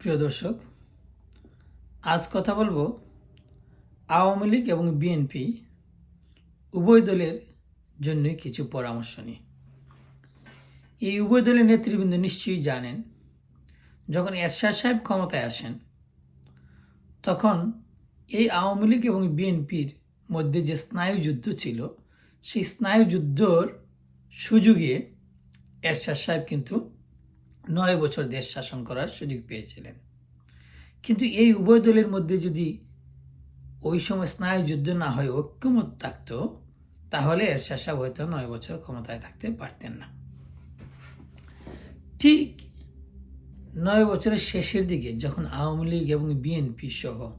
প্রিয় দর্শক, আজ কথা বলব আওয়ামী লীগ এবং বিএনপি উভয় দলের জন্যই কিছু পরামর্শ নিয়ে। এই উভয় দলের নেতৃবৃন্দ নিশ্চয়ই জানেন, যখন এরশাদ সাহেব ক্ষমতায় আসেন, তখন এই আওয়ামী লীগ এবং বিএনপির মধ্যে যে স্নায়ুযুদ্ধ ছিল, সেই স্নায়ুযুদ্ধর সুযোগে এরশাদ সাহেব কিন্তু নয় বছর দেশ শাসন করার সুযোগ পেয়েছিলেন। কিন্তু এই উভয় দলের মধ্যে যদি ওই সময় স্নায়ু যুদ্ধ না হয়ে, ঐক্যমত থাকতো, তাহলে এরশাদ সাহেব হয়তো নয় বছর ক্ষমতায় থাকতে পারতেন না। ঠিক নয় বছরের শেষের দিকে যখন আওয়ামী লীগ এবং বিএনপি সহ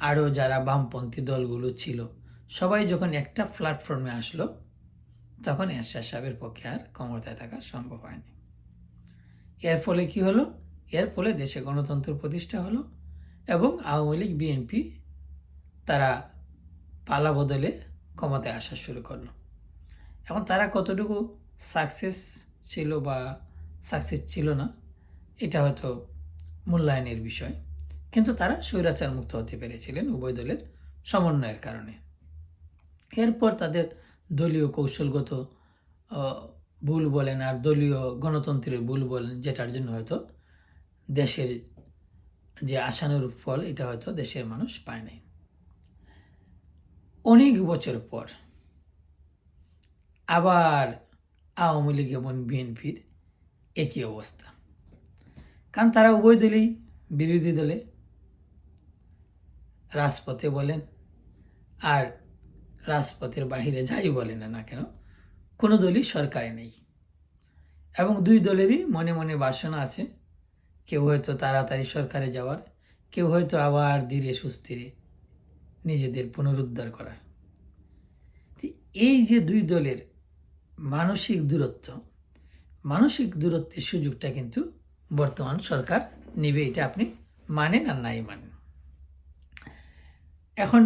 আরও যারা বামপন্থী দলগুলো ছিল, সবাই যখন একটা প্ল্যাটফর্মে আসলো, তখন এরশাদ সাহেবের পক্ষে আর ক্ষমতায় থাকা সম্ভব হয়নি। এর ফলে কি হলো? এর ফলে দেশে গণতন্ত্র প্রতিষ্ঠা হলো এবং আওয়ামী লীগ বিএনপি তারা পালা বদলে ক্ষমতায় আসা শুরু করল। এখন তারা কতটুকু সাকসেস ছিল বা সাকসেস ছিল না, এটা হয়তো মূল্যায়নের বিষয়। কিন্তু তারা স্বৈরাচার মুক্ত হতে পেরেছিলেন উভয় দলের সমন্বয়ের কারণে। এরপর তাদের দলীয় কৌশলগত ভুল বলেন আর দলীয় গণতন্ত্রের ভুল বলেন যেটার জন্য হয়তো দেশের যে আশানুরূপ ফল, এটা হয়তো দেশের মানুষ পায় নাই। অনেক বছর পর আবার আওয়ামী লীগ এবং বিএনপির একই অবস্থা। কারণ তারা উভয় দলই বিরোধী দলে, রাজপথে বলেন আর রাজপথের বাহিরে যাই বলেন না কেন কোনো দলই সরকারে নেই। এবং দুই দলেরই মনে মনে বাসনা আছে, কেউ হয়তো তাড়াতাড়ি সরকারে যাওয়ার, কেউ হয়তো আবার ধীরে সুস্থিরে নিজেদের পুনরুদ্ধার করার। এই যে দুই দলের মানসিক দূরত্ব, মানসিক দূরত্বের সুযোগটা কিন্তু বর্তমান সরকার নেবে, এটা আপনি মানেন আর নাই মানেন। এখন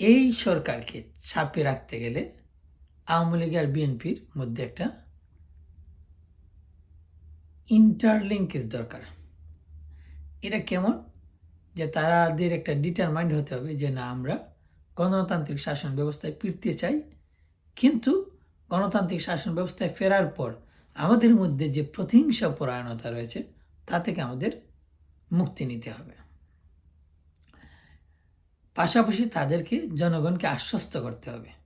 এই সরকারকে চাপে রাখতে গেলে আওয়ামী লীগ আর বিএনপির মধ্যে একটা ইন্টারলিঙ্কেজ দরকার। এটা কেমন? যে তাদের একটা ডিটারমাইন্ড হতে হবে যে না, আমরা গণতান্ত্রিক শাসন ব্যবস্থায় ফিরতে চাই। কিন্তু গণতান্ত্রিক শাসন ব্যবস্থায় ফেরার পর আমাদের মধ্যে যে প্রতিহিংসা পরায়ণতা রয়েছে, তা থেকে আমাদের মুক্তি নিতে হবে। পাশাপাশি তাদেরকে জনগণকে আশ্বস্ত করতে হবে।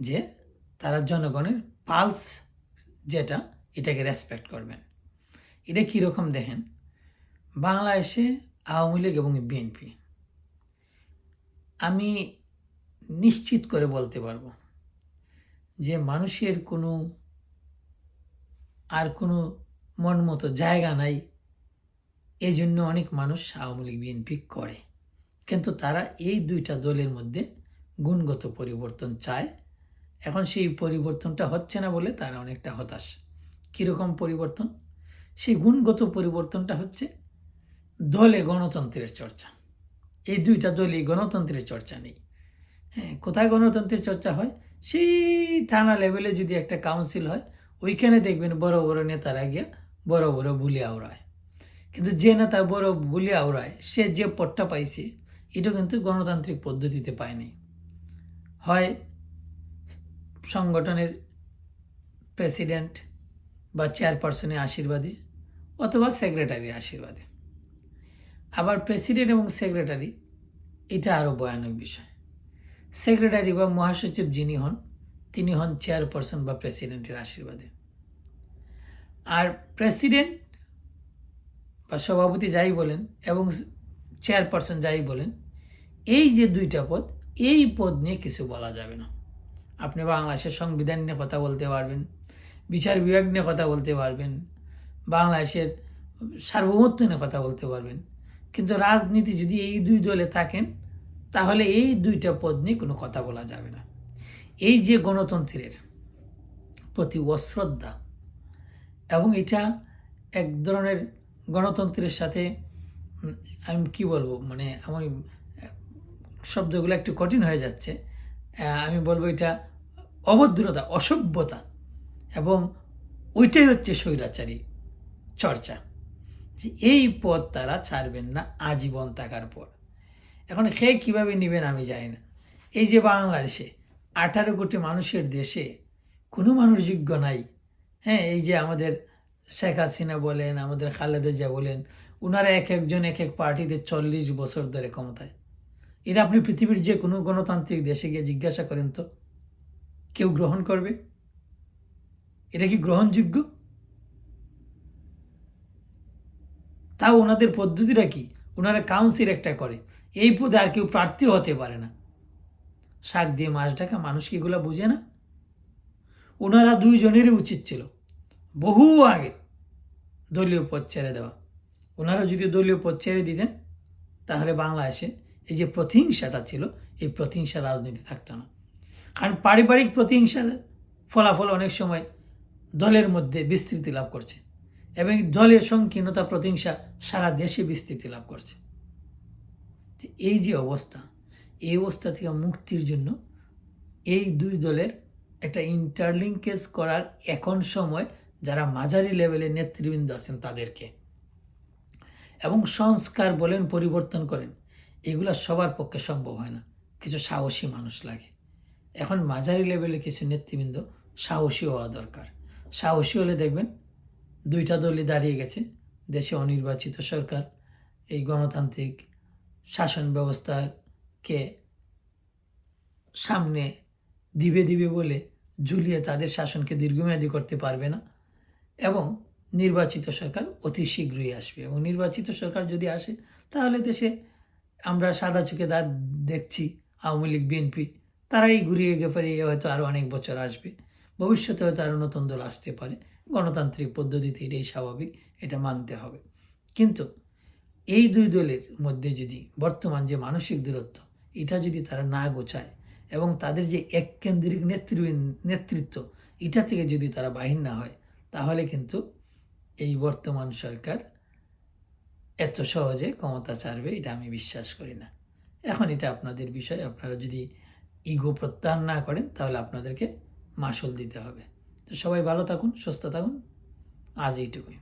যে তারা জনগণের পালস যেটা, এটাকে রেসপেক্ট করবেন। এটা কীরকম দেখেন? বাংলাদেশে আওয়ামী লীগ এবং বিএনপি আমি নিশ্চিত করে বলতে পারব যে মানুষের কোনো আর কোনো মন মতো জায়গা নাই এই জন্য অনেক মানুষ আওয়ামী লীগ বিএনপি করে। কিন্তু তারা এই দুইটা দলের মধ্যে গুণগত পরিবর্তন চায় এখন সেই পরিবর্তনটা হচ্ছে না বলে তারা অনেকটা হতাশ। কীরকম পরিবর্তন? সেই গুণগত পরিবর্তনটা হচ্ছে দলে গণতন্ত্রের চর্চা। এই দুইটা দলই গণতন্ত্রের চর্চা নেই। হ্যাঁ কোথায় গণতন্ত্রের চর্চা হয়? সেই থানা লেভেলে যদি একটা কাউন্সিল হয়, ওইখানে দেখবেন বড় বড় নেতারা গিয়া বড় বড় বুলি আওড়ায়। কিন্তু যে নেতা বড় বুলি আওড়ায়, সে যে পদটা পাইছে, এটা কিন্তু গণতান্ত্রিক পদ্ধতিতে পায়নি। হয় সংগঠনের প্রেসিডেন্ট বা চেয়ারপারসনের আশীর্বাদে অথবা সেক্রেটারির আশীর্বাদে। আবার প্রেসিডেন্ট এবং সেক্রেটারি, এটা আরও ভয়ানক বিষয়। সেক্রেটারি বা মহাসচিব যিনি হন, তিনি হন চেয়ারপারসন বা প্রেসিডেন্টের আশীর্বাদে। আর প্রেসিডেন্ট বা সভাপতি যাই বলেন এবং চেয়ারপারসন যাই বলেন, এই যে দুইটা পদ, এই পদ নিয়ে কিছু বলা যাবে না। আপনি বাংলাদেশের সংবিধান নিয়ে কথা বলতে পারবেন, বিচার বিভাগ নিয়ে কথা বলতে পারবেন, বাংলাদেশের সার্বভৌমত্ব নিয়ে কথা বলতে পারবেন। কিন্তু রাজনীতি যদি এই দুই দলে থাকেন, তাহলে এই দুইটা পদ নিয়ে কোনো কথা বলা যাবে না। এই যে গণতন্ত্রের প্রতি অশ্রদ্ধা, এবং এটা এক ধরনের গণতন্ত্রের সাথে আমি কি বলব মানে আমার শব্দগুলো একটু কঠিন হয়ে যাচ্ছে। আমি বলব এটা অভদ্রতা, অসভ্যতা এবং ওইটাই হচ্ছে স্বৈরাচারী চর্চা। যে এই পথ তারা ছাড়বেন না, আজীবন থাকার পর। এখন সে কীভাবে নেবেন আমি জানি না। এই যে বাংলাদেশে আঠারো কোটি মানুষের দেশে কোনো মানুষ যোগ্য নাই। হ্যাঁ এই যে আমাদের শেখ হাসিনা বলেন, আমাদের খালেদা জিয়া বলেন ওনারা এক একজন এক এক পার্টিতে চল্লিশ বছর ধরে ক্ষমতায়। এটা আপনি পৃথিবীর যে কোনো গণতান্ত্রিক দেশে গিয়ে জিজ্ঞাসা করেন তো। কেউ গ্রহণ করবে? এটা কি গ্রহণযোগ্য? তাও ওনাদের পদ্ধতিটা কি? ওনারা কাউন্সিল একটা করে। এই পদে আর কেউ প্রার্থী হতে পারে না। শাক দিয়ে মাছ ঢাকা মানুষ কি এগুলো বুঝে না? ওনারা দুইজনেরই উচিত ছিল। বহু আগে দলীয় পদ ছেড়ে দেওয়া। ওনারা যদি দলীয় পদ ছেড়ে দিতেন, তাহলে বাংলাদেশে এই যে প্রতিহিংসাটা ছিল, এই প্রতিহিংসা রাজনীতি থাকতো না। কারণ পারিবারিক প্রতিহিংসার ফলাফল অনেক সময় দলের মধ্যে বিস্তৃতি লাভ করছে এবং দলের সংকীর্ণতা, প্রতিহিংসা সারা দেশে বিস্তৃতি লাভ করছে। এই যে অবস্থা, এই অবস্থা থেকে মুক্তির জন্য এই দুই দলের একটা ইন্টারলিঙ্কেজ করার এখন সময় যারা মাঝারি লেভেলে নেতৃবৃন্দ আছেন তাদেরকে এবং সংস্কার বলেন, পরিবর্তন করেন, এগুলো সবার পক্ষে সম্ভব হয় না। কিছু সাহসী মানুষ লাগে। এখন মাঝারি লেভেলে কিছু নেতৃবৃন্দ সাহসী হওয়া দরকার। সাহসী হলে দেখবেন দুইটা দলই দাঁড়িয়ে গেছে, দেশে অনির্বাচিত সরকার, এই গণতান্ত্রিক শাসন ব্যবস্থাকে সামনে দিবে দিবে বলে ঝুলিয়ে তাদের শাসনকে দীর্ঘমেয়াদী করতে পারবে না এবং নির্বাচিত সরকার অতি শীঘ্রই আসবে এবং নির্বাচিত সরকার যদি আসে তাহলে দেশে আমরা সাদা চোখে দা দেখছি আওয়ামী লীগ, বিএনপি তারাই ঘুরিয়ে গেপারিয়ে হয়তো আরও অনেক বছর আসবে। ভবিষ্যতে হয়তো আরও নতুন দল আসতে পারে। গণতান্ত্রিক পদ্ধতিতে এটাই স্বাভাবিক, এটা মানতে হবে। কিন্তু এই দুই দলের মধ্যে যদি বর্তমান যে মানসিক দূরত্ব, এটা যদি তারা না গোছায় এবং তাদের যে এককেন্দ্রিক নেতৃ, নেতৃত্ব, এটা থেকে যদি তারা বাহির না হয়, তাহলে কিন্তু এই বর্তমান সরকার এত সহজে ক্ষমতা ছাড়বে, এটা আমি বিশ্বাস করি না। এখন এটা আপনাদের বিষয়, আপনারা যদি ইগো প্রত্যাহার না করেন, তাহলে আপনাদেরকে মাসুল দিতে হবে। তো সবাই ভালো থাকুন, সুস্থ থাকুন। আজ এইটুকুই।